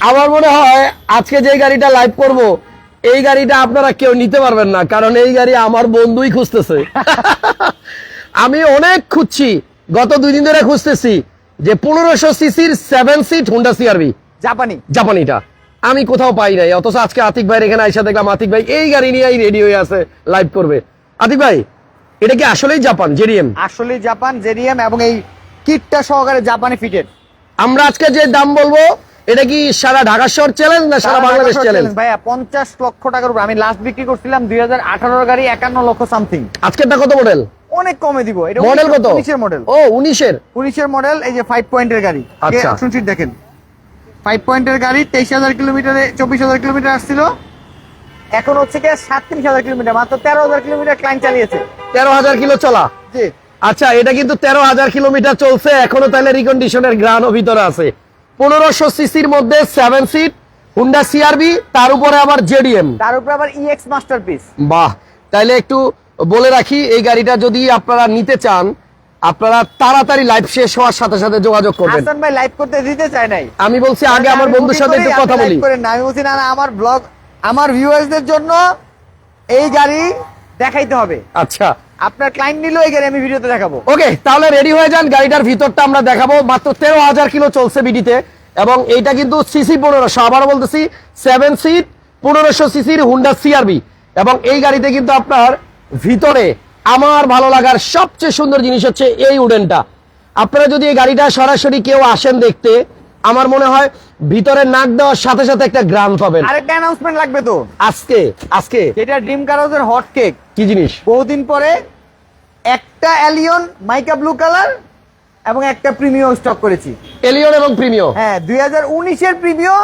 আমার মনে হয় আজকে যে গাড়িটা লাইভ করব এই গাড়িটা আপনারা কেউ নিতে পারবেন না কারণ এই গাড়ি আমার বন্ধুই খুঁজতেছে। আমি অনেক খুঁজছি গত দুই দিন ধরে খুঁজতেছি যে পনেরোশো সিসির সেভেন সিট হুন্ডা সিআরবি জাপানি। জাপানিটা। আমি কোথাও পাই নাই অথচ আজকে আতিক ভাই এখানে আইসা দেখলাম আতিক ভাই এই গাড়ি নিয়েই রেডি হয়ে আছে লাইভ করবে। আতিক ভাই এটা কি আসলেই জাপান জেডিএম আসলে জাপান জেডিএম এবং এই কিটটা সহকারে জাপানি ফিটেড আমরা আজকে যে দাম বলব এটা কি সারা ঢাকা শহর চ্যালেঞ্জ না সারা বাংলাদেশ চ্যালেঞ্জ ভাইয়া পঞ্চাশ লক্ষ টাকার উপর আমি লাস্ট বিক্রি করছিলাম দুই হাজার গাড়ি একান্ন লক্ষ সামথিং আজকেরটা কত মডেল অনেক কমে দিব। এটা মডেল কত? উনিশের মডেল ও উনিশের? পুলিশের মডেল এই যে ফাইভ পয়েন্টের গাড়ি। আচ্ছা। সিট দেখেন। ফাইভ পয়েন্টের গাড়ি তেইশ হাজার কিলোমিটারে চব্বিশ হাজার কিলোমিটার আসছিল। এখন হচ্ছে কি সাতত্রিশ হাজার কিলোমিটার মাত্র তেরো হাজার কিলোমিটার ক্লাইন্ট চালিয়েছে। তেরো হাজার কিলো চলা? জি। আচ্ছা এটা কিন্তু তেরো হাজার কিলোমিটার চলছে এখনও তাহলে রিকন্ডিশনের গ্রানও ভিতরে আছে। পনেরোশো সিসির মধ্যে সেভেন সিট হুন্ডা সিআরবি তার উপরে আবার জেডিএম তার উপরে আবার E ইএক্স মাস্টারপিস বাহ তাইলে একটু বলে রাখি এই গাড়িটা যদি আপনারা নিতে চান আপনারা তাড়াতাড়ি লাইভ শেষ হওয়ার সাথে সাথে যোগাযোগ করবেন। হাসান ভাই লাইভ করতে দিতে চায় নাই। আমি বলছি আগে আমার বন্ধুর সাথে একটু কথা বলি। করেন না। আমি বলছি না না আমার ব্লগ আমার ভিউয়ার্সদের জন্য এই গাড়ি দেখাইতে হবে। আচ্ছা। আপনার ক্লায়েন্ট নিলেও এই গাড়ি আমি ভিডিওতে দেখাবো। ওকে তাহলে রেডি হয়ে যান গাড়িটার ভিতরটা আমরা দেখাবো। মাত্র তেরো হাজার কিলো চলছে বিডিতে এবং এইটা কিন্তু সিসি পনেরোশো আবার বলতেছি সেভেন সিট পনেরোশো সিসির হুন্ডা সিআরবি এবং এই গাড়িতে কিন্তু আপনার ভিতরে আমার ভালো লাগার সবচেয়ে সুন্দর জিনিস হচ্ছে এই উডেনটা। আপনারা যদি এই গাড়িটা সরাসরি কেউ আসেন দেখতে আমার মনে হয় ভিতরে নাক দেওয়ার সাথে সাথে একটা গ্রাম পাবেন। আরেকটা অ্যানাউন্সমেন্ট লাগবে তো। আজকে আজকে। যেটা ড্রিম কারোজের হট কেক কি জিনিস? বহুদিন পরে একটা অ্যালিয়ন মাইকা ব্লু কালার এবং একটা প্রিমিও স্টক করেছি। এলিয়ন এবং প্রিমিও হ্যাঁ দুই হাজার উনিশের প্রিমিও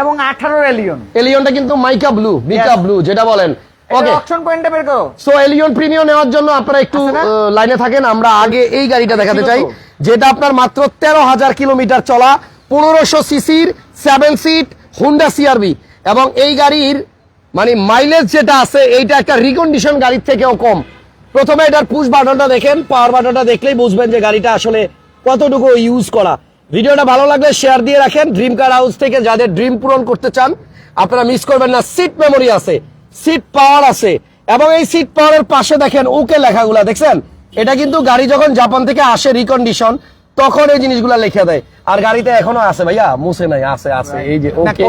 এবং আঠারোর অ্যালিয়ন এলিয়নটা কিন্তু মাইকা ব্লু মিকা ব্লু যেটা বলেন। ওকে অপশন পয়েন্টটা বের করো। সো এলিয়ন প্রিমিয়াম নেওয়ার জন্য আপনারা একটু লাইনে থাকেন আমরা আগে এই গাড়িটা দেখাতে চাই যেটা আপনার মাত্র তেরো হাজার কিলোমিটার চলা পনেরোশো সিসির সেভেন সিট হুন্ডা সিআরবি এবং এই গাড়ির মানে মাইলেজ যেটা আছে এইটা একটা রিকন্ডিশন গাড়ির থেকেও কম। প্রথমে এটার পুশ বাটনটা দেখেন পাওয়ার বাটনটা দেখলেই বুঝবেন যে গাড়িটা আসলে কতটুকু ইউজ করা। ভিডিওটা ভালো লাগলে শেয়ার দিয়ে রাখেন। ড্রিম কার হাউস থেকে যাদের ড্রিম পূরণ করতে চান আপনারা মিস করবেন না। সিট মেমোরি আছে সিট পাওয়ার আছে। এবং এই সিট পাওয়ারের পাশে দেখেন ওকে লেখাগুলা দেখছেন? এটা কিন্তু গাড়ি যখন জাপান থেকে আসে রিকন্ডিশন তখন এই জিনিসগুলা লিখে দেয়। আর গাড়িতে এখনও আছে ভাইয়া মুছে নাই আছে আছে। এই যে ওকে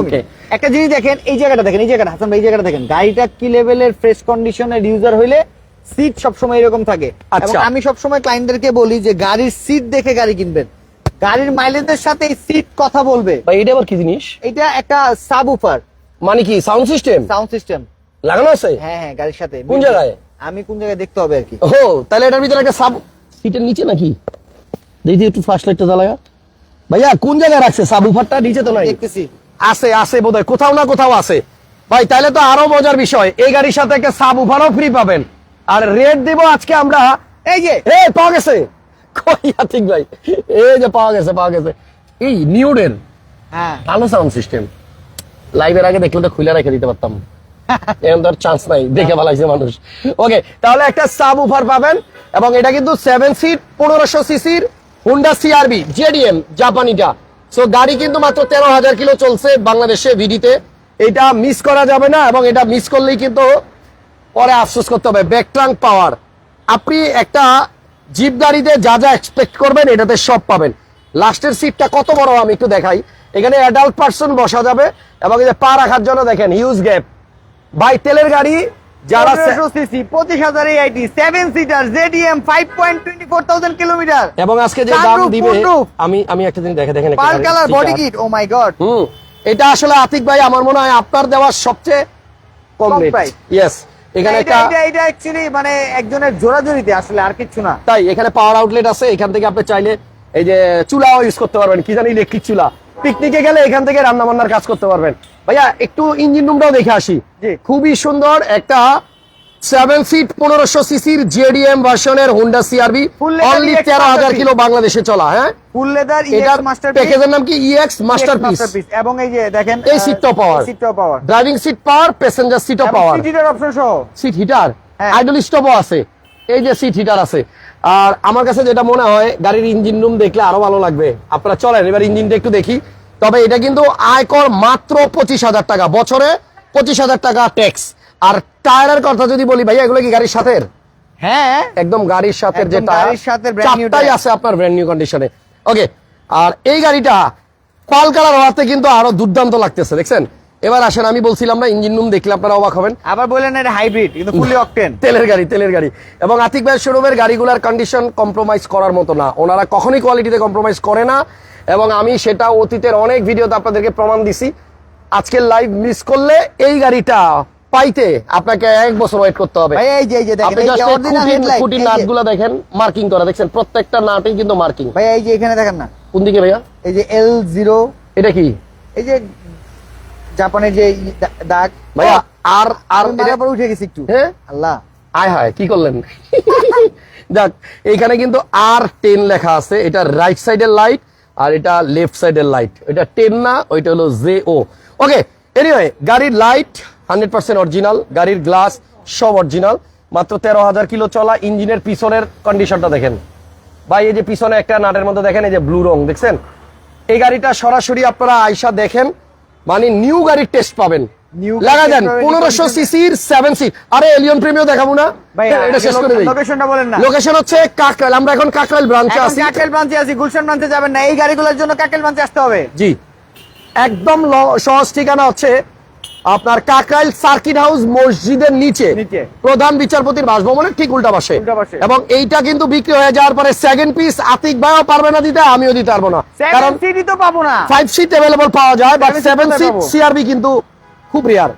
ওকে একটা জিনিস দেখেন এই জায়গাটা দেখেন এই জায়গাটা হাসান ভাই এই জায়গাটা দেখেন। গাড়িটা কি লেভেলের ফ্রেশ কন্ডিশনের ইউজার হইলে সিট সবসময় এরকম থাকে। আচ্ছা। এবং আমি সবসময় ক্লায়েন্টদেরকে বলি যে গাড়ির সিট দেখে গাড়ি কিনবেন। গাড়ির মাইলেজের সাথে সিট কথা বলবে। ভাই এটা আবার কি জিনিস? এটা একটা সাব উপার মানে কি সাউন্ড সিস্টেম সাউন্ড সিস্টেম লাগানো আছে? হ্যাঁ হ্যাঁ গাড়ির সাথে। কোন জায়গায়? আমি কোন জায়গায় দেখতে হবে আর কি। ও তাহলে এটার ভিতরে একটা সাব সিটের নিচে নাকি? দেখি একটু ফার্স্ট লাইটটা জ্বালায়া। ভাইয়া কোন জায়গায় রাখছে? সাব উফারটা নিচে তো নাই। দেখতেছি। আছে আছে বোধহয়। কোথাও না কোথাও আছে। ভাই তাহলে তো আরও মজার বিষয়। এই গাড়ির সাথে একটা সাব উফারও ফ্রি পাবেন। আর রেট দেব আজকে আমরা এই যে। এ পাওয়া গেছে। কই ভাই? এই যে পাওয়া গেছে পাওয়া গেছে। এই নিউডের হ্যাঁ। ভালো সাউন্ড সিস্টেম লাইভের আগে দেখলে তো খুলে রেখে দিতে পারতাম। এখন তো চান্স নাই দেখে ভালাইছে মানুষ। ওকে তাহলে একটা সাব উফার পাবেন এবং এটা কিন্তু সেভেন সিট পনেরোশো সিসির Honda C R V J D M জাপানিটা so গাড়ি কিন্তু মাত্র তেরো হাজার কিলো চলছে বাংলাদেশে ভিডিতে এটা মিস করা যাবে না এবং এটা মিস করলেই কিন্তু পরে আফসোস করতে হবে ব্যাকট্রাঙ্ক পাওয়ার আপনি একটা জিপ গাড়িতে যা যা এক্সপেক্ট করবেন এটাতে সব পাবেন। লাস্টের সিটটা কত বড় আমি একটু দেখাই। এখানে অ্যাডাল্ট পার্সন বসা যাবে এবং এই যে পা রাখার জন্য দেখেন হিউজ গ্যাপ ভাই তেলের গাড়ি যারা সিসি পঁচিশ হাজার AIT seven seater J D M five point twenty four thousand kilometre এবং আজকে যে দাম দিবে আমি আমি একটা জিনিস দেখে দেখেন একটা pearl colour body kit oh my god hmm. এটা আসলে আতিক ভাই আমার মনে হয় আপনার দেওয়ার সবচেয়ে কম কম রেট ইয়েস এখানে একটা এটা এটা অ্যাকচুয়ালি মানে একজনের জোরাজোরিতে আসলে আর কিছু না। তাই এখানে পাওয়ার আউটলেট আছে এখান থেকে আপনি চাইলে এই যে চুলাও ইউজ করতে পারবেন কি জানি ইলেকট্রিক চুলা। পিকনিকে গেলে এখান থেকে রান্না বান্নার কাজ করতে পারবেন। ভাইয়া একটু ইঞ্জিন রুমটাও দেখে আসি। খুবই সুন্দর একটা সেভেন সিট পনেরোশো সিসির জেডিএম ভার্সনের হুন্ডা সিআরবি অনলি তেরো হাজার। কিলো বাংলাদেশে চলা হ্যাঁ? ফুল লেদার এটার প্যাকেজের নাম কি? ইএক্স মাস্টারপিস এবং এই যে দেখেন এই power power driving seat power passenger সিটও power সিটিটার অপশন সহ। Seat heater. আইডল স্টপও আছে। এই যে সিট হিটার আছে। আর আমার কাছে যেটা মনে হয় গাড়ির ইঞ্জিন রুম দেখলে আরও ভালো লাগবে। আপনারা চলেন এবার ইঞ্জিনটা একটু দেখি। তবে এটা কিন্তু আয়কর মাত্র পঁচিশ হাজার টাকা। বছরে পঁচিশ হাজার টাকা ট্যাক্স আর টায়ারের কথা যদি বলি ভাইয়া এগুলো কি গাড়ির সাথে হ্যাঁ। একদম গাড়ির সাথে যে টায়ার গাড়ির সাথে চারটাই আছে আপনার ব্র্যান্ড নিউ কন্ডিশনে ওকে আর এই গাড়িটা পাল কালার হওয়াতে কিন্তু আরও দুর্দান্ত লাগতেছে দেখছেন? এবার আসেন আমি বলছিলাম না ইঞ্জিন রুম দেখলে আপনারা অবাক হবেন। আবার বললেন এটা হাইব্রিড কিন্তু ফুলি অকটেন তেলের গাড়ি তেলের গাড়ি। এবং আতিক ভাইয়ের শোরুমের গাড়িগুলোর কন্ডিশন কম্প্রোমাইজ করার মতো না। ওনারা কখনোই কোয়ালিটিতে কম্প্রোমাইজ করে না। এবং আমি সেটা অতীতের অনেক ভিডিওতে আপনাদেরকে প্রমাণ দিছি। আজকের লাইভ মিস করলে এই গাড়িটা পাইতে আপনাকে এক বছর ওয়েট করতে হবে। এই যে এই যে দেখেন খুঁটির- নাটগুলো দেখেন মার্কিং করা দেখছেন? প্রত্যেকটা নাটই কিন্তু মার্কিং ভাই এই যে এখানে দেখেন না। কোন দিকে ভাইয়া? এই যে এল জিরো এটা কি? এই যে জাপানের যে দাগ ভাইয়া আর আর উঠে গেছে একটু। হ্যাঁ? আল্লাহ। আয় হায় কি করলেন? যাক এখানে কিন্তু আর টেন লেখা আছে। এটা রাইট সাইডের লাইট আর এটা লেফট সাইডের লাইট এটা টেন না ওইটা হলো জে ও ওকে এনিওয়ে গাড়ির লাইট হান্ড্রেড পার্সেন্ট অরিজিনাল গাড়ির গ্লাস সব অরিজিনাল। মাত্র তেরো হাজার কিলো চলা ইঞ্জিনের পিছনের কন্ডিশনটা দেখেন। ভাই এই যে পিছনে একটা নাটের মধ্যে দেখেন এই যে ব্লু রং দেখছেন? এই গাড়িটা সরাসরি আপনারা আইসা দেখেন মানে নিউ গাড়ির টেস্ট পাবেন। লাগা গাড়ির দেন test পাবেন, পনেরোশো condition- সিসির সেভেন সিট আরে এলিয়ন প্রিমিও দেখাবো না? এটা শেষ করে লোকেশনটা বলেন না। লোকেশন হচ্ছে কাকরাইল আমরা এখন কাকরাইল ব্রাঞ্চে আছি। কাকেল ব্রাঞ্চে আছি গুলশান ব্রাঞ্চে যাবেন না এই গাড়িগুলোর জন্য কাকেল ব্রাঞ্চে আসতে হবে। জি। একদম সহজ ঠিকানা হচ্ছে আপনার কাকরাইল সার্কিট হাউস মসজিদের নিচে। প্রধান বিচারপতির বাসভবনের ঠিক উল্টা পাশে। এবং এইটা কিন্তু বিক্রি হয়ে যাওয়ার পরে সেকেন্ড পিস আতিক ভাইও পারবে না দিতে আমিও দিতে পারব না। কারণ তো পাবো না। ফাইভ সিট অ্যাভেলেবল পাওয়া যায় বাট সেভেন সিট? সিআরবি কিন্তু খুব রেয়ার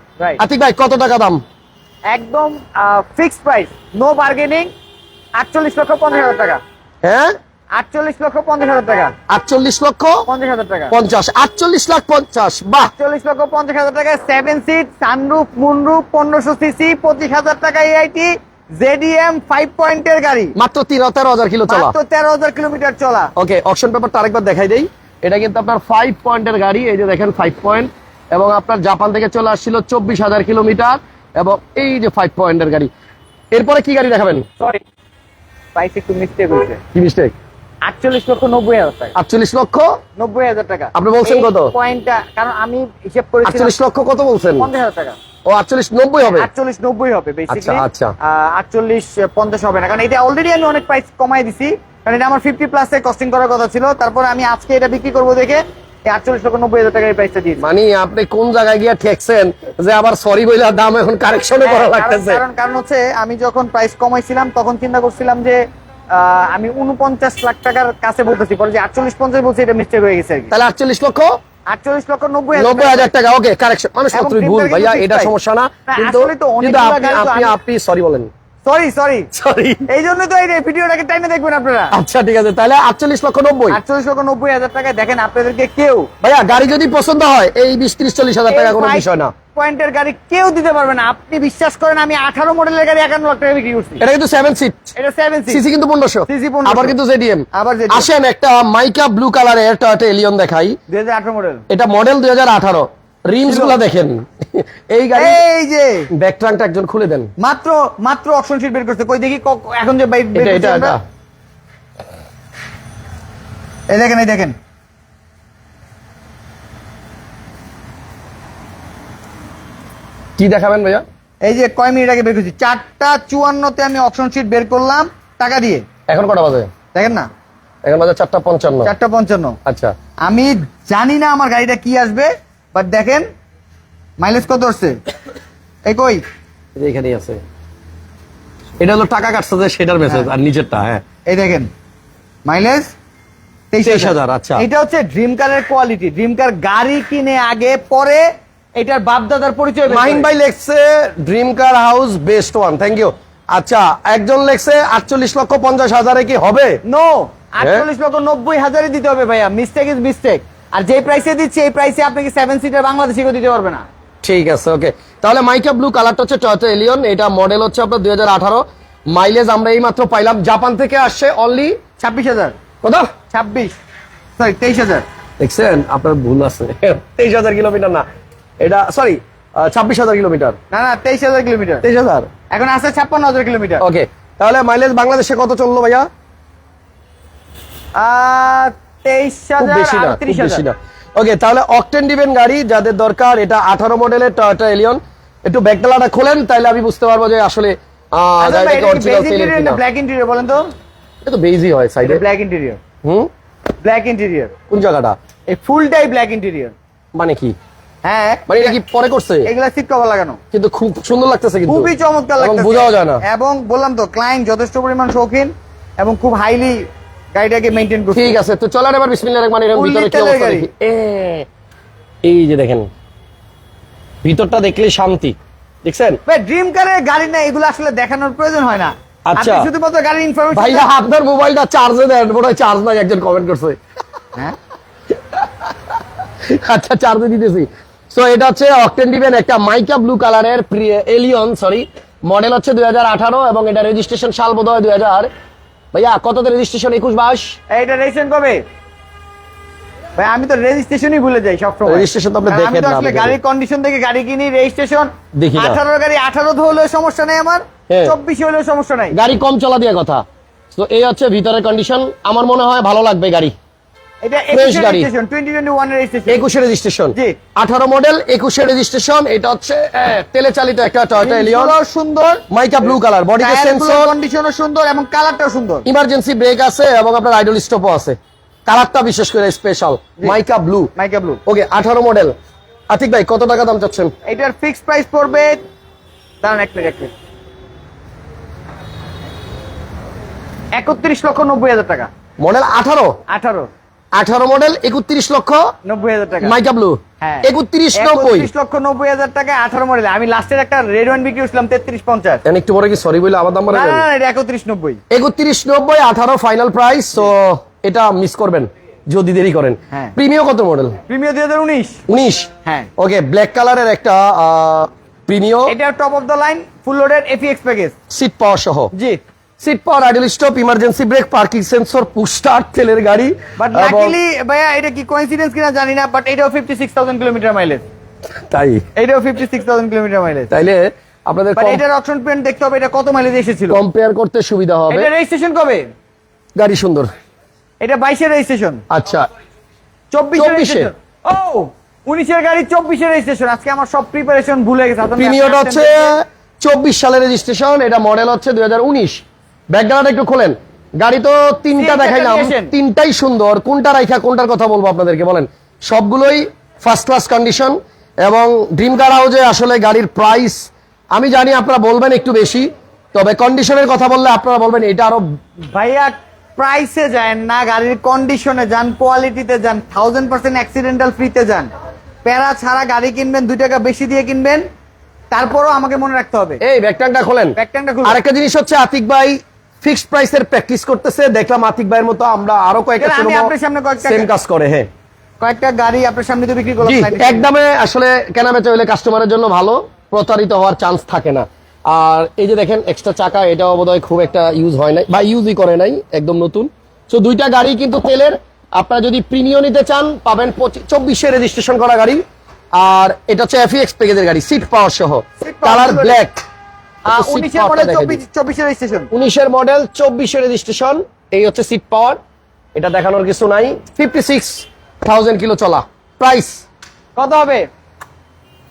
আতিক ভাই কত টাকা দাম? একদম ফিক্সড প্রাইস নো বার্গেনিং আটচল্লিশ লক্ষ পঞ্চাশ হাজার টাকা। হ্যাঁ? আটচল্লিশ লক্ষ পঞ্চাশ হাজার টাকা। আটচল্লিশ লক্ষ পঞ্চাশ হাজার টাকা। পঞ্চাশ আটচল্লিশ লাখ পঞ্চাশ লক্ষ পঞ্চাশ হাজার টাকা সেভেন সিট সানরুফ মুনরুফ পনেরোশো সিসি পঁচিশ হাজার টাকা এআইটি জেডিএম ফাইভ পয়েন্টের গাড়ি। মাত্র তিন তেরো হাজার কিলো চলা। মাত্র তেরো হাজার কিলোমিটার চলা। ওকে অপশন পেপারটা আরেকবার দেখাই দেই। এটা কিন্তু আপনার ফাইভ পয়েন্টের গাড়ি এই যে দেখেন ফাইভ পয়েন্ট এবং আপনার জাপান থেকে চলে আসছিল চব্বিশ হাজার কিলোমিটার। এবং এই যে ফাইভ পয়েন্টের গাড়ি। এরপরে কি গাড়ি দেখাবেন? সরি প্রাইস একটু মিস্টেক হয়েছে। কি মিস্টেক আটচল্লিশ লক্ষ নব্বই হাজার টাকা। আটচল্লিশ লক্ষ? নব্বই হাজার টাকা। আপনি বলছেন কত? পয়েন্টটা কারণ আমি হিসেব আটচল্লিশ লক্ষ কত বলছেন? পঞ্চাশ হাজার টাকা। ও আটচল্লিশ নব্বই হবে? আটচল্লিশ নব্বই হবে বেসিক্যালি আচ্ছা, আচ্ছা। আটচল্লিশ পঞ্চাশ হবে না। কারণ এটা অলরেডি আমি অনেক প্রাইস কমাই দিছি। কারণ এটা আমার ফিফটি প্লাস কস্টিং করার কথা ছিল। তারপরে আমি আজকে এটা বিক্রি করব দেখে আটচল্লিশ লক্ষ নব্বই হাজার টাকার প্রাইসটা দিয়েছি মানে আপনি কোন জায়গায় গিয়ে ঠেকছেন যে আবার সরি বইলা দাম এখন কারেকশনে করা হ্যাঁ, কারণ- লাগতেছে? কারণ কারণ হচ্ছে আমি যখন প্রাইস কমাইছিলাম তখন চিন্তা করছিলাম যে আমি উনপঞ্চাশ লাখ টাকার কাছে বলতেছি পরে যে আটচল্লিশ পঞ্চাশ বলছি এটা মিস্টেক হয়ে গেছে তাহলে আটচল্লিশ লক্ষ? আটচল্লিশ লক্ষ নব্বই হাজার নব্বই টাকা। হাজার টাকা ওকে কারেকশন মানুষ ভুল ভাইয়া এটা সমস্যা না। কিন্তু আপনি সরি বলেন। সরি সরি সরি এই জন্য তো এই ভিডিওটাকে টাইমে দেখবেন আপনারা। আচ্ছা ঠিক আছে তাহলে আটচল্লিশ লক্ষ নব্বই। আটচল্লিশ লক্ষ নব্বই হাজার টাকা দেখেন আপনাদেরকে কেউ ভাইয়া গাড়ি যদি পছন্দ হয় এই বিশ ত্রিশ চল্লিশ হাজার টাকা কোনো বিষয় না। পয়েন্টের গাড়ি কেউ দিতে পারবে না। আপনি বিশ্বাস করেন আমি আঠারো মডেলের গাড়ি একান্ন লাখ টাকা বিক্রি করছি। এটা কিন্তু সেভেন সিট এটা সেভেন সিসি কিন্তু পনেরোশো। CC 1500 আবার কিন্তু জেডিএম। আবার আসেন একটা মাইকা ব্লু কালারের টয়টা এলিয়ন দেখাই। দুই হাজার আঠারো মডেল এটা মডেল দুই হাজার আঠারো। রিমসগুলা দেখেন। এই গাড়ি এই যে। ব্যাক ট্রাঙ্কটা একজন খুলে দেন। মাত্র মাত্র অপশন শিট বের করছে। কই দেখি এখন যে বাইক বের এটা এটা এই দেখেন এই দেখেন। কি দেখাবেন ভাইয়া? এই যে কয় মিনিট আগে বের করছি। চারটা চুয়ান্নতে আমি অপশন শিট বের করলাম টাকা দিয়ে। এখন কটা বাজে? দেখেন না? এখন বাজে চারটা পঞ্চান্ন। চারটা পঞ্চান্ন। আচ্ছা। আমি জানি না আমার গাড়িটা কি আসবে। বাট দেখেন মাইলেজ কত আসছে এই কই? এখানেই আছে। এটা হলো টাকা কাটছে সেটার মেসেজ আর নিচেরটা হ্যাঁ। এই দেখেন মাইলেজ তেইশ 23,000, আচ্ছা। এটা হচ্ছে ড্রিম কারের কোয়ালিটি ড্রিম কার গাড়ি কিনে আগে পরে এটার বাপ দাদার পরিচয় মাহিন। ভাই লেখছে dream car house best one thank you আচ্ছা একজন লেখছে আটচল্লিশ লক্ষ পঞ্চাশ হাজারে কি হবে? নো আটচল্লিশ লক্ষ নব্বই হাজারে দিতে হবে ভাইয়া মিস্টেক ইজ মিস্টেক আর যে প্রাইসে দিচ্ছে এই প্রাইসে আপনাকে সেভেন সিটার বাংলাদেশি কেউ দিতে পারবে না। ঠিক আছে ওকে তাহলে মাইকা ব্লু কালারটা হচ্ছে টয়টা এলিয়ন এটা মডেল হচ্ছে আপনার দুই হাজার আঠারো। মাইলেজ আমরা এই মাত্র পাইলাম জাপান থেকে আসছে অনলি ছাব্বিশ হাজার। কত? ছাব্বিশ। সরি তেইশ হাজার। দেখছেন? আপনার ভুল আছে। তেইশ হাজার কিলোমিটার না। এটা সরি ছাব্বিশ হাজার কিলোমিটার। না না তেইশ হাজার কিলোমিটার। তেইশ হাজার? এখন আছে ছাপ্পান্ন হাজার কিলোমিটার। ওকে তাহলে মাইলেজ বাংলাদেশে কত চলল ভাইয়া? ওকে তাহলে অকটেন দিবেন গাড়ি যাদের দরকার এটা আঠারো মডেলের টয়োটা এলিয়ন একটু খোলেন তাইলে আমি বুঝতে পারব যে আসলে ব্ল্যাক ইন্টেরিয়র বলেন তো? এটা তো বেজি হয় সাইডে black interior hmm? Black interior কোন জায়গাটা? এই ফুলটাই ব্ল্যাক ইন্টেরিয়র মানে কি? হ্যাঁ। মানে এটা কি পরে করছে? এগুলা সিট কভার লাগানো। কিন্তু খুব সুন্দর লাগতেছে কিন্তু। খুবই চমৎকার বোঝাও যায় না। এবং বললাম তো ক্লায়েন্ট যথেষ্ট পরিমাণ শৌখিন এবং খুব হাইলি গাড়িটাকে করছে ঠিক আছে তো চলেন এবার বিসমিল্লাহির রহমানির রহিম ভিতরে কি অবস্থা দেখি। এই যে দেখেন ভিতরটা দেখলে শান্তি দেখছেন? ভাই ড্রিম কারে গাড়ি না এগুলো আসলে দেখানোর প্রয়োজন হয় না। আচ্ছা। আপনি শুধুমাত্র গাড়ির ইনফরমেশন ভাইয়া আপনার মোবাইলটা চার্জে দেন মনে হয় চার্জ নাই একজন কমেন্ট করছে। হ্যাঁ? আচ্ছা চার্জে দিতেছি। সো এটা হচ্ছে অকটেন দিবেন একটা মাইকা ব্লু কালারের এলিয়ন সরি মডেল হচ্ছে দুই হাজার আঠারো এবং এটা রেজিস্ট্রেশন সাল বোধ হয় দুই ভাইয়া কততে রেজিস্ট্রেশন একুশ মাস এইটা রেজিস্ট্রেশন কবে? ভাই আমি তো রেজিস্ট্রেশনই ভুলে যাই সব সময় রেজিস্ট্রেশন তো আপনি আমি দেখেন তো আসলে আপনি গাড়ির কন্ডিশন দেখে গাড়ি কিনি রেজিস্ট্রেশন দেখি না। 18 গাড়ি 18 হলেও সমস্যা নেই আমার হ্যাঁ। 24 হলেও সমস্যা নাই। গাড়ি কম চলা দিয়ে কথা। তো এই হচ্ছে ভিতরের কন্ডিশন আমার মনে হয় ভালো লাগবে গাড়ি। এটা 21 রেজিস্ট্রেশন 2021 এর রেজিস্ট্রেশন একুশে রেজিস্ট্রেশন জি। আঠারো মডেল রেজিস্ট্রেশন এটা হচ্ছে আহ, তেলে চালিত একটা টয়টা এলিয়ন সুন্দর। মাইকা ব্লু কালার বডিতে সেন্সর কন্ডিশনও সুন্দর এবং কালারটাও সুন্দর। ইমার্জেন্সি ব্রেক আছে এবং আপনার আইডল স্টপও আছে। কালারটা বিশেষ করে special mica blue mica blue okay আঠারো মডেল আতিক ভাই কত টাকা দাম চাচ্ছেন? এটার ফিক্সড প্রাইস পড়বে দাঁড়ান এক মিনিট এক মিনিট একত্রিশ লক্ষ নব্বই হাজার টাকা। মডেল আঠারো? আঠারো। আঠারো মডেল একত্রিশ লক্ষ নব্বই হাজার টাকা। Mica blue. হ্যাঁ। একত্রিশ নব্বই। লক্ষ নব্বই হাজার টাকা আঠারো মডেল। আমি লাস্টের একটা রেড ওয়ান বিক্রি করছিলাম তেত্রিশ পঞ্চাশ। একটু পরে কি সরি বলে আবার দাম না একত্রিশ নব্বই। একত্রিশ নব্বই আঠারো ফাইনাল প্রাইস তো এটা মিস করবেন যদি দেরি করেন। হ্যাঁ। প্রিমিয়াম কত মডেল? প্রিমিয়ার দুই হাজার উনিশ। উনিশ? হ্যাঁ। ওকে ব্ল্যাক কালারের একটা প্রিমিয়াম এটা top of the line full loaded F X package seat power সহ। জি। Seat power idle stop emergency brake parking sensor push start তেলের গাড়ি বাট লাকিলি ভাইয়া এটা কি কোইন্সিডেন্স কিনা জানি না বাট এটাও fifty six thousand kilometre mileage তাই? এটাও fifty six thousand kilometre mileage তাইলে আপনাদের বাট এটার অপশন পেন্ট দেখতে হবে এটা কত মাইলেজ এসেছিল। কম্পেয়ার করতে সুবিধা হবে। এটা রেজিস্ট্রেশন কবে? গাড়ি সুন্দর। এটা বাইশের রেজিস্ট্রেশন আচ্ছা। চব্বিশের 24 রেজিস্ট্রেশন ও উনিশের গাড়ি চব্বিশের রেজিস্ট্রেশন আজকে আমার সব প্রিপারেশন ভুলে গেছে হচ্ছে চব্বিশ সালের রেজিস্ট্রেশন এটা মডেল হচ্ছে দুই হাজার উনিশ। ব্যাকগ্রাউন্ড একটু খোলেন। গাড়ি তো তিনটা দেখাইলাম। তিনটাই সুন্দর। কোনটা রাইখা কোনটার কথা বলব আপনাদেরকে বলেন। সবগুলোই ফার্স্ট ক্লাস কন্ডিশন এবং ড্রিম কার হাউজে আসলে গাড়ির প্রাইস আমি জানি আপনারা বলবেন একটু বেশি তবে কন্ডিশনের কথা বললে আপনারা বলবেন এটা আরও ভাইয়া প্রাইসে যান না গাড়ির কন্ডিশনে যান কোয়ালিটিতে যান থাউজেন্ড পার্সেন্ট অ্যাক্সিডেন্টাল ফ্রিতে যান। প্যারা ছাড়া গাড়ি কিনবেন দুই টাকা বেশি দিয়ে কিনবেন তারপরও আমাকে মনে রাখতে হবে। এই ব্যাকট্যাংটা খোলেন। ব্যাকট্যাংটা খুলুন। আরেকটা জিনিস হচ্ছে আতিক ভাই ফিক্সড প্রাইসের প্র্যাকটিস করতেছে। দেখলাম আতিক ভাইয়ের মতো আমরা আরও কয়েকটা সেম কাজ করে হ্যাঁ। কয়েকটা গাড়ি আপনার সামনে তো বিক্রি করলাম একদমে আসলে কেনা বেচা কাস্টমারের জন্য ভালো প্রতারিত হওয়ার চান্স থাকে না। আর এই যে দেখেন এক্সট্রা চাকা এটাও বোধহয় খুব একটা ইউজ হয় নাই বা ইউজই করে নাই একদম নতুন। তো দুইটা গাড়ি কিন্তু তেলের আপনারা যদি প্রিমিয়াম নিতে চান পাবেন চব্বিশে রেজিস্ট্রেশন করা গাড়ি। আর এটা হচ্ছে এফিএক্স প্যাকেজের গাড়ি সিট পাওয়ার সহ। কালার ব্ল্যাক উনিশের মডেল চব্বিশ চব্বিশের রেজিস্ট্রেশন এই হচ্ছে সিট পাওয়ার এটা দেখানোর কিছু নাই। ফিফটি সিক্স থাউজেন্ড কিলো চলা। প্রাইস কত হবে?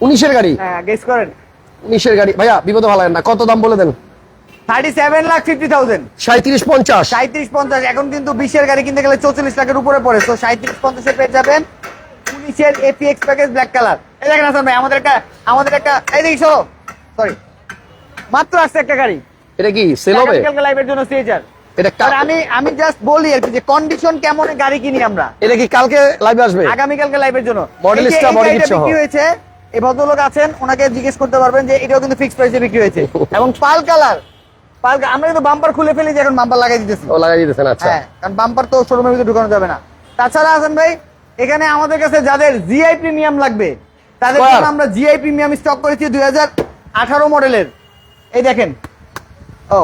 উনিশের গাড়ি। হ্যাঁ গেস করেন। উনিশের গাড়ি। ভাইয়া বিপদে ভালো না। কত দাম বলে দেন? Thirty seven lakh fifty thousand সাঁত্রিশ পঞ্চাশ। সাঁত্রিশ পঞ্চাশ এখন কিন্তু বিশের গাড়ি কিনতে গেলে চৌচল্লিশ লাখের উপরে পড়ে। তো সাঁত্রিশ পঞ্চাশে পেয়ে যাবেন উনিশের এপিএক্স প্যাকেজ ব্ল্যাক কালার এই দেখেন আসান ভাই আমাদের একটা আমাদের একটা এই দেখি সরি মাত্র আসছে একটা গাড়ি। এটা কি সেল হবে? কালকে লাইভের জন্য সিএচআর এটা আমি আমি জাস্ট বলি আর কি যে কন্ডিশন কেমন গাড়ি কিনি আমরা। এটা কি কালকে লাইভে আসবে? আগামীকালকে লাইভের জন্য। এই body গাড়িটা kit সহ। হয়েছে এই ভদ্রলোক আছেন ওনাকে জিজ্ঞেস করতে পারবেন যে এটাও কিন্তু ফিক্সড প্রাইসে বিক্রি হয়েছে। এবং পাল কালার পাল আমরা কিন্তু বাম্পার খুলে ফেলি যে এখন বাম্পার লাগাই দিতেছি। ও লাগাই দিতেছেন আচ্ছা। হ্যাঁ কারণ বাম্পার তো শোরুমের ভিতরে ঢুকানো যাবে না। তাছাড়া আছেন ভাই এখানে আমাদের কাছে যাদের জিআই প্রিমিয়াম লাগবে তাদের জন্য আমরা জিআই প্রিমিয়াম স্টক করেছি দুই হাজার আঠারো মডেলের এই দেখেন। ও।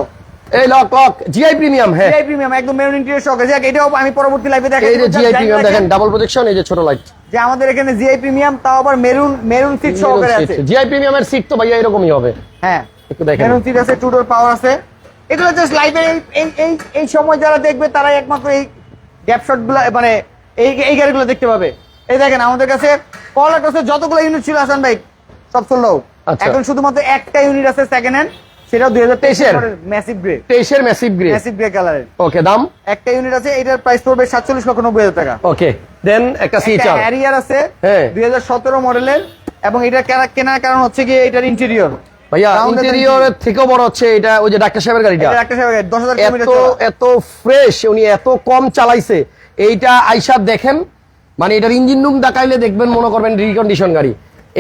এই lock lock G I premium হ্যাঁ। জিআই প্রিমিয়াম একদম মেরুন ইন্টেরিয়র স্টক আছে। এটাও আমি পরবর্তী লাইভে দেখাই এই যে জিআই প্রিমিয়াম দেখেন ডাবল প্রজেকশন এই যে ছোট লাইট যে আমাদের এখানে জিআই প্রিমিয়াম তাও আবার মেরুন মেরুন সিট সহকারে আছে। জিআই প্রিমিয়ামের সিট তো ভাইয়া এরকমই হবে। হ্যাঁ। একটু দেখেন। মেরুন সিট আছে টু ডোর পাওয়ার আছে। এগুলো জাস্ট লাইভে এই এই এই সময় যারা দেখবে তারাই একমাত্র এই গ্যাপ শটগুলো মানে এই এই গাড়িগুলো দেখতে পাবে। এই দেখেন আমাদের কাছে কলা কাছে যতগুলো ইউনিট ছিল আসান ভাই সব সোল্ড আউট। এখন শুধুমাত্র একটা ইউনিট আছে সেকেন্ড হ্যান্ড সেটাও দুই হাজার তেইশের? ম্যাসিভ গ্রে তেইশের ম্যাসিভ গ্রে ম্যাসিভ গ্রে কালারের ওকে দাম? একটা ইউনিট আছে এটার প্রাইস পড়বে সাতচল্লিশ লক্ষ নব্বই হাজার টাকা। ওকে দেন একটা সিচার হ্যারিয়ার আছে হ্যাঁ। দুই হাজার সতেরো মডেলের এবং এটা কেনা- কেনার কারণ হচ্ছে কি এটার ইন্টেরিয়র ভাইয়া ইন্টেরিয়রের থেকেও বড় হচ্ছে এটা ওই যে ডাক্তার সাহেবের গাড়িটা। ডাক্তার একটা দশ হাজার এত এত ফ্রেশ উনি এত কম চালাইছে। এইটা আইসা দেখেন মানে এটার ইঞ্জিন রুম দেখাইলে দেখবেন মনে করবেন রিকন্ডিশন গাড়ি।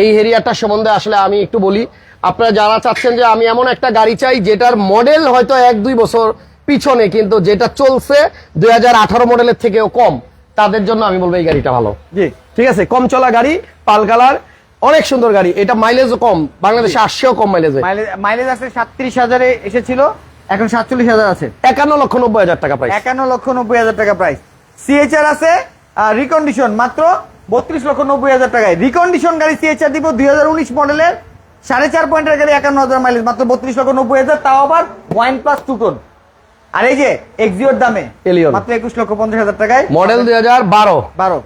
এই হেরিয়ারটার সম্বন্ধে আসলে আমি একটু বলি। আপনারা যারা চাচ্ছেন যে আমি এমন একটা গাড়ি চাই যেটার মডেল হয়তো এক দুই বছর পিছনে কিন্তু যেটা চলছে দু হাজার আঠারো মডেলের থেকেও কম তাদের জন্য আমি বলব এই গাড়িটা ভালো। জি ঠিক আছে কম চলা গাড়ি পাল কালার অনেক সুন্দর গাড়ি। এটা মাইলেজও কম বাংলাদেশে আসছেও কম মাইলেজে মাইলেজ মাইলেজ আছে সাতত্রিশ হাজারে এসেছিল এখন সাতচল্লিশ হাজার আছে। একান্ন লক্ষ নব্বই হাজার টাকা প্রাইস একান্ন লক্ষ নব্বই হাজার টাকা প্রাইস সিএচআর আছে রিকন্ডিশন মাত্র বত্রিশ লক্ষ নব্বই হাজার টাকায়। রিকন্ডিশন গাড়ি সিএচআর দিব দুই হাজার উনিশ মডেলের। সাড়ে চার পয়েন্টের গাড়ি একান্ন হাজার মাইলেজ মাত্র বত্রিশ লক্ষ নব্বই হাজার। তাও আবার ওয়াইন প্লাস টু টোন। আর এই যে এক্সিওর দামে Allion। মাত্র একুশ লক্ষ পঞ্চাশ হাজার টাকায়। মডেল দুই হাজার বারো। বারো।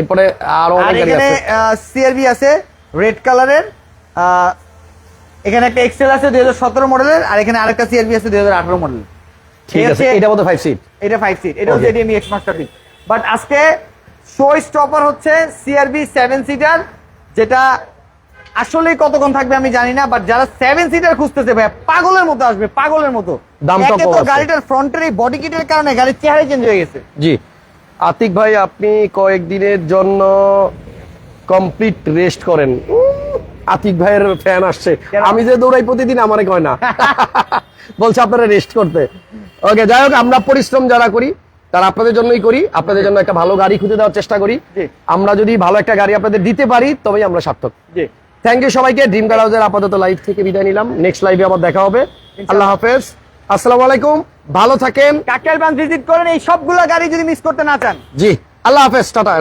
এরপরে আরও এখানে সিআরবি আছে রেড কালারের এখানে একটা এক্সেল আছে দুই হাজার সতেরো মডেলের আর এখানে আরেকটা সিআরবি আছে দুই হাজার আঠারো মডেলের। ঠিক আছে এটা মধ্যে ফাইভ সিট এটা ফাইভ সিট এটা হচ্ছে Okay. এডিএম এক্স মাস্টার সিট বাট আজকে শো স্টপার হচ্ছে C R V seven seater যেটা আসলে কতক্ষণ থাকবে আমি জানি না বাট যারা সেভেন সিটার খুঁজতেছে ভাই পাগলের মতো আসবে পাগলের মতো। দামটা তো গাড়িটার ফ্রন্টের এই বডি কিটের কারণে গাড়ির চেহারা চেঞ্জ হয়ে গেছে। জি। আতিক ভাই আপনি কয়েকদিনের জন্য কমপ্লিট রেস্ট করেন। আতিক ভাইয়ের ফ্যান আসছে। আমি যে দৌড়াই প্রতিদিন আমারে কয় না। বলছে আপনারা রেস্ট করতে। ওকে যাই হোক আমরা পরিশ্রম যারা করি তারা আপনাদের জন্যই করি আপনাদের জন্য একটা ভালো গাড়ি খুঁজে দেওয়ার চেষ্টা করি। আমরা যদি ভালো একটা গাড়ি আপনাদের দিতে পারি তবেই আমরা সার্থক। থ্যাংক ইউ সবাইকে ড্রিম কার হাউসের আপাতত লাইভ থেকে বিদায় নিলাম। নেক্সট লাইভে আবার দেখা হবে। আল্লাহ হাফেজ। আসসালামু আলাইকুম ভালো থাকেন। কাকের বান ভিজিট করেন এই সবগুলো গাড়ি যদি মিস করতে না চান। জি আল্লাহ হাফেজ টাটা।